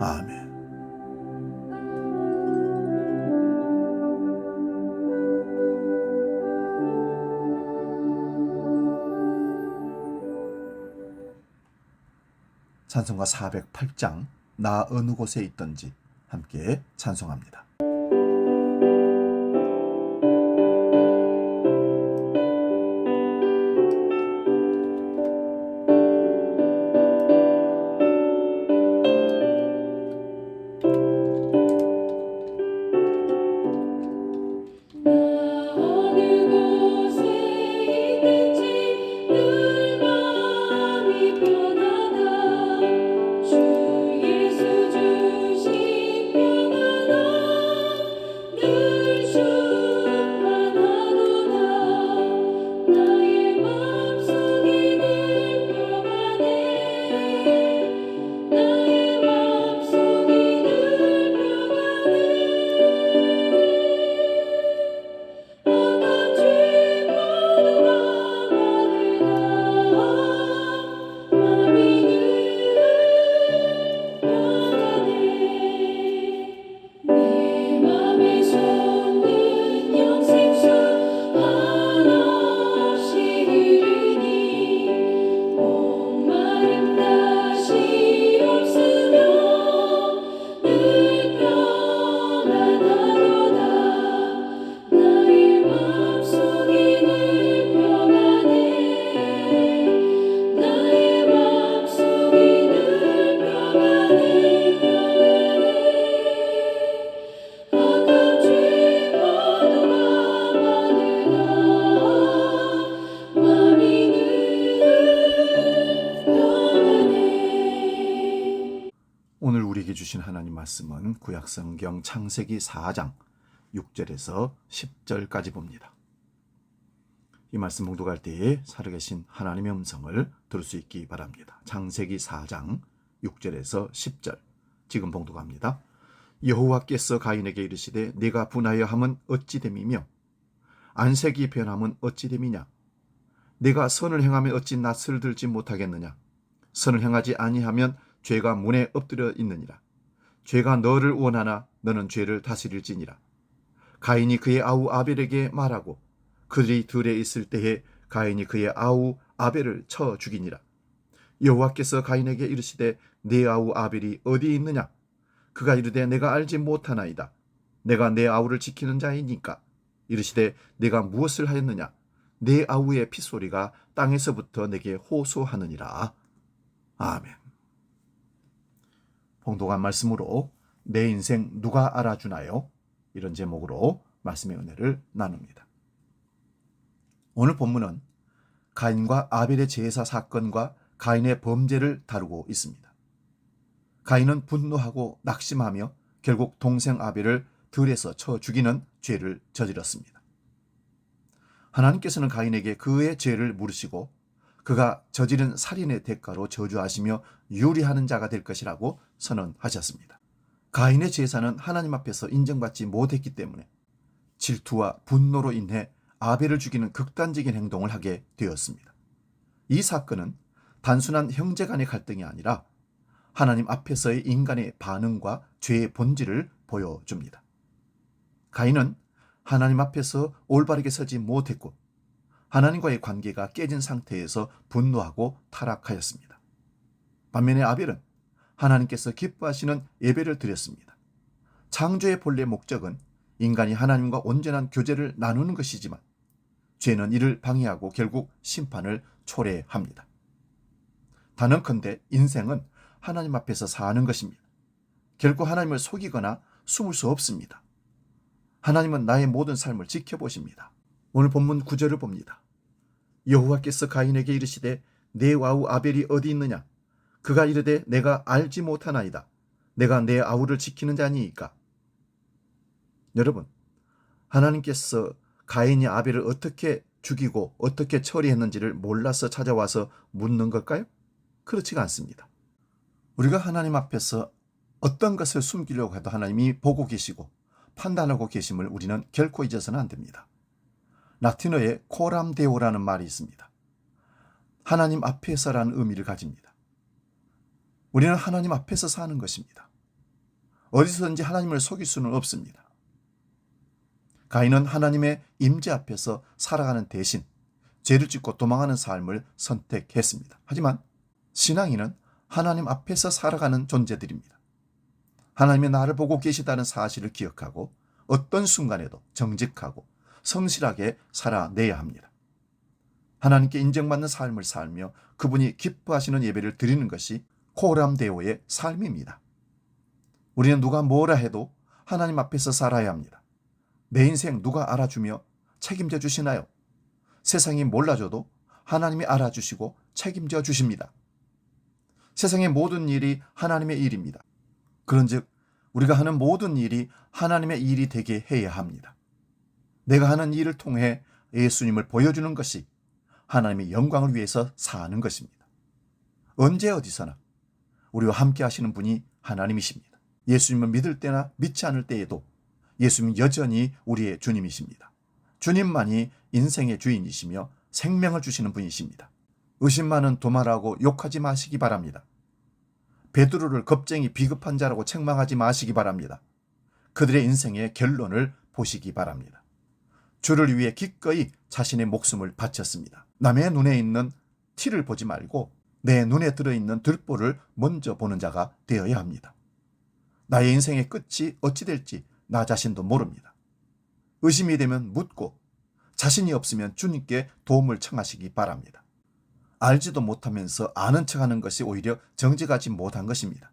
아멘. 찬송가 408장 나 어느 곳에 있던지 함께 찬송합니다. 말씀은 구약성경 창세기 4장 6절에서 10절까지 봅니다. 이 말씀 봉독할 때에 살아계신 하나님의 음성을 들을 수 있기 바랍니다. 창세기 4장 6절에서 10절 지금 봉독합니다. 여호와께서 가인에게 이르시되 네가 분하여 함은 어찌 됨이며 안색이 변함은 어찌 됨이냐 네가 선을 행하면 어찌 낯을 들지 못하겠느냐 선을 행하지 아니하면 죄가 문에 엎드려 있느니라. 죄가 너를 원하나 너는 죄를 다스릴지니라. 가인이 그의 아우 아벨에게 말하고 그들이 들에 있을 때에 가인이 그의 아우 아벨을 쳐 죽이니라. 여호와께서 가인에게 이르시되 네 아우 아벨이 어디 있느냐? 그가 이르되 내가 알지 못하나이다. 내가 내 아우를 지키는 자이니까. 이르시되 내가 무엇을 하였느냐? 내 아우의 핏소리가 땅에서부터 내게 호소하느니라. 아멘. 봉독한 말씀으로 내 인생 누가 알아주나요? 이런 제목으로 말씀의 은혜를 나눕니다. 오늘 본문은 가인과 아벨의 제사 사건과 가인의 범죄를 다루고 있습니다. 가인은 분노하고 낙심하며 결국 동생 아벨을 들에서 쳐 죽이는 죄를 저질렀습니다. 하나님께서는 가인에게 그의 죄를 물으시고 그가 저지른 살인의 대가로 저주하시며 유리하는 자가 될 것이라고 선언하셨습니다. 가인의 제사는 하나님 앞에서 인정받지 못했기 때문에 질투와 분노로 인해 아벨을 죽이는 극단적인 행동을 하게 되었습니다. 이 사건은 단순한 형제 간의 갈등이 아니라 하나님 앞에서의 인간의 반응과 죄의 본질을 보여줍니다. 가인은 하나님 앞에서 올바르게 서지 못했고 하나님과의 관계가 깨진 상태에서 분노하고 타락하였습니다. 반면에 아벨은 하나님께서 기뻐하시는 예배를 드렸습니다. 창조의 본래 목적은 인간이 하나님과 온전한 교제를 나누는 것이지만 죄는 이를 방해하고 결국 심판을 초래합니다. 단언컨대 인생은 하나님 앞에서 사는 것입니다. 결코 하나님을 속이거나 숨을 수 없습니다. 하나님은 나의 모든 삶을 지켜보십니다. 오늘 본문 9절을 봅니다. 여호와께서 가인에게 이르시되 내 와우 아벨이 어디 있느냐? 그가 이르되 내가 알지 못하나이다. 내가 내 아우를 지키는 자니이까. 여러분, 하나님께서 가인이 아벨을 어떻게 죽이고 어떻게 처리했는지를 몰라서 찾아와서 묻는 걸까요? 그렇지가 않습니다. 우리가 하나님 앞에서 어떤 것을 숨기려고 해도 하나님이 보고 계시고 판단하고 계심을 우리는 결코 잊어서는 안 됩니다. 라틴어에 코람데오라는 말이 있습니다. 하나님 앞에서라는 의미를 가집니다. 우리는 하나님 앞에서 사는 것입니다. 어디서든지 하나님을 속일 수는 없습니다. 가인은 하나님의 임재 앞에서 살아가는 대신 죄를 짓고 도망하는 삶을 선택했습니다. 하지만 신앙인은 하나님 앞에서 살아가는 존재들입니다. 하나님이 나를 보고 계시다는 사실을 기억하고 어떤 순간에도 정직하고 성실하게 살아내야 합니다. 하나님께 인정받는 삶을 살며 그분이 기뻐하시는 예배를 드리는 것이 코람데오의 삶입니다. 우리는 누가 뭐라 해도 하나님 앞에서 살아야 합니다. 내 인생 누가 알아주며 책임져 주시나요? 세상이 몰라줘도 하나님이 알아주시고 책임져 주십니다. 세상의 모든 일이 하나님의 일입니다. 그런즉 우리가 하는 모든 일이 하나님의 일이 되게 해야 합니다. 내가 하는 일을 통해 예수님을 보여주는 것이 하나님의 영광을 위해서 사는 것입니다. 언제 어디서나 우리와 함께 하시는 분이 하나님이십니다. 예수님을 믿을 때나 믿지 않을 때에도 예수님은 여전히 우리의 주님이십니다. 주님만이 인생의 주인이시며 생명을 주시는 분이십니다. 의심 많은 도마라고 욕하지 마시기 바랍니다. 베드로를 겁쟁이 비급한 자라고 책망하지 마시기 바랍니다. 그들의 인생의 결론을 보시기 바랍니다. 주를 위해 기꺼이 자신의 목숨을 바쳤습니다. 남의 눈에 있는 티를 보지 말고 내 눈에 들어있는 들보를 먼저 보는 자가 되어야 합니다. 나의 인생의 끝이 어찌 될지 나 자신도 모릅니다. 의심이 되면 묻고 자신이 없으면 주님께 도움을 청하시기 바랍니다. 알지도 못하면서 아는 척 하는 것이 오히려 정직하지 못한 것입니다.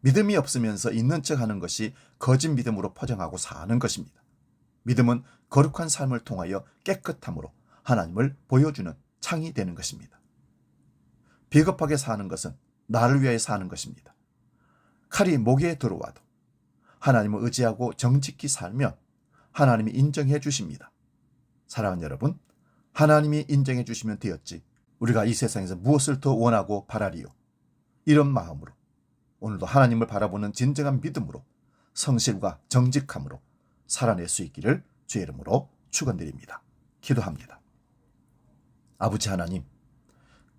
믿음이 없으면서 있는 척 하는 것이 거짓 믿음으로 포장하고 사는 것입니다. 믿음은 거룩한 삶을 통하여 깨끗함으로 하나님을 보여주는 창이 되는 것입니다. 비겁하게 사는 것은 나를 위하여 사는 것입니다. 칼이 목에 들어와도 하나님을 의지하고 정직히 살면 하나님이 인정해 주십니다. 사랑하는 여러분, 하나님이 인정해 주시면 되었지. 우리가 이 세상에서 무엇을 더 원하고 바라리요? 이런 마음으로 오늘도 하나님을 바라보는 진정한 믿음으로 성실과 정직함으로 살아낼 수 있기를 주의 이름으로 축원드립니다. 기도합니다. 아버지 하나님,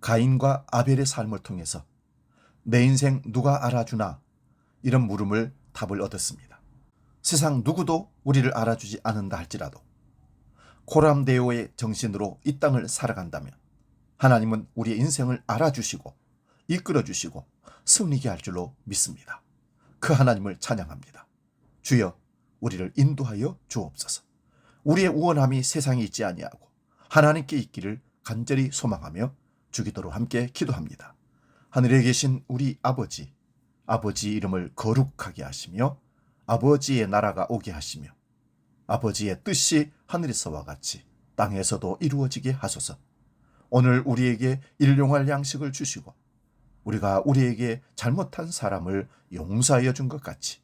가인과 아벨의 삶을 통해서 내 인생 누가 알아주나 이런 물음을 답을 얻었습니다. 세상 누구도 우리를 알아주지 않는다 할지라도 코람데오의 정신으로 이 땅을 살아간다면 하나님은 우리의 인생을 알아주시고 이끌어주시고 승리케 할 줄로 믿습니다. 그 하나님을 찬양합니다. 주여 우리를 인도하여 주옵소서. 우리의 우원함이 세상에 있지 아니하고 하나님께 있기를 간절히 소망하며 주기도로 함께 기도합니다. 하늘에 계신 우리 아버지, 아버지 이름을 거룩하게 하시며 아버지의 나라가 오게 하시며 아버지의 뜻이 하늘에서와 같이 땅에서도 이루어지게 하소서. 오늘 우리에게 일용할 양식을 주시고 우리가 우리에게 잘못한 사람을 용서하여 준 것 같이